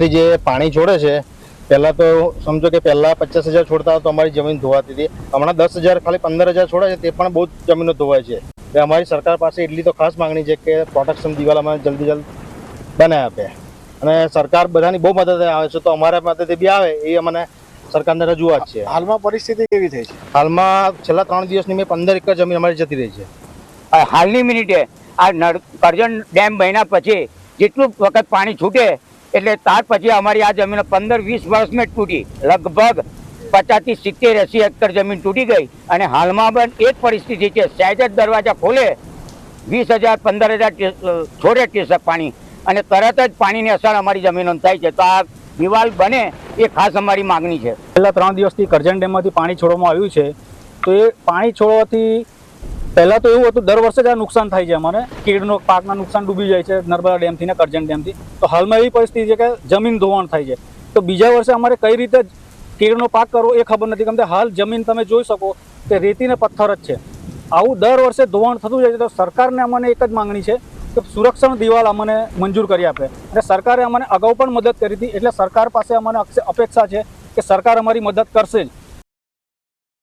જે પાણી છોડે છે પહેલાં તો સમજો કે પહેલાં પચાસ હજાર છોડતા તો અમારી જમીન ધોવાતી હતી. હમણાં દસ હજાર ખાલી પંદર હજાર છોડે છે તે પણ બહુ જ જમીનો ધોવાય છે. એટલે અમારી સરકાર પાસે એટલી તો ખાસ માંગણી છે કે પ્રોટેક્શન દિવાલ અમે જલ્દી જલ્દ બનાવી આપે. અને સરકાર બધાની બહુ મદદ આવે છે તો અમારા મદદ બી આવે એ અમને સરકારને રજૂઆત છે. હાલમાં પરિસ્થિતિ કેવી થઈ છે? હાલમાં છેલ્લા ત્રણ દિવસની મેં પંદર એકર જમીન અમારી જતી રહી છે. આ હાલની મિનિટે આ નળ કરજણ ડેમ બન્યા પછી જેટલું વખત પાણી છૂટે એટલે ત્યાર પછી અમારી આ જમીન પંદર વીસ વર્ષમાં જ તૂટી. લગભગ પચાસથી સિત્તેર એસી હેક્ટર જમીન તૂટી ગઈ. અને હાલમાં પણ એ જ પરિસ્થિતિ છે. સહેજ જ દરવાજા ખોલે. વીસ હજાર, પંદર હજાર છોડે ટીસક પાણી. અને તરત જ પાણીની અસર અમારી જમીનો થાય છે. તો આ દિવાલ બને એ ખાસ અમારી માગણી છે. છેલ્લા ત્રણ દિવસથી કરજણ ડેમમાંથી પાણી છોડવામાં આવ્યું છે. તો એ પાણી છોડવાથી પહેલાં તો એવું હતું, દર વર્ષે જ આ નુકસાન થાય છે અમારે. કીડનો, પાકના નુકસાન ડૂબી જાય છે, નર્મદા ડેમથી ને કરજણ ડેમથી. તો હાલમાં એવી પરિસ્થિતિ છે કે જમીન ધોવાણ થાય છે. તો બીજા વર્ષે અમારે કઈ રીતે કીડનો પાક કરવો એ ખબર નથી. કેમ કે હાલ જમીન તમે જોઈ શકો કે રેતી ને પથ્થર જ છે. આવું દર વર્ષે ધોવાણ થતું જાય છે. તો સરકારને અમને એક જ માંગણી છે કે સુરક્ષણ દિવાલ અમને મંજૂર કરી આપે. અને સરકારે અમને અગાઉ પણ મદદ કરી હતી. એટલે સરકાર પાસે અમને અપેક્ષા છે કે સરકાર અમારી મદદ કરશે જ.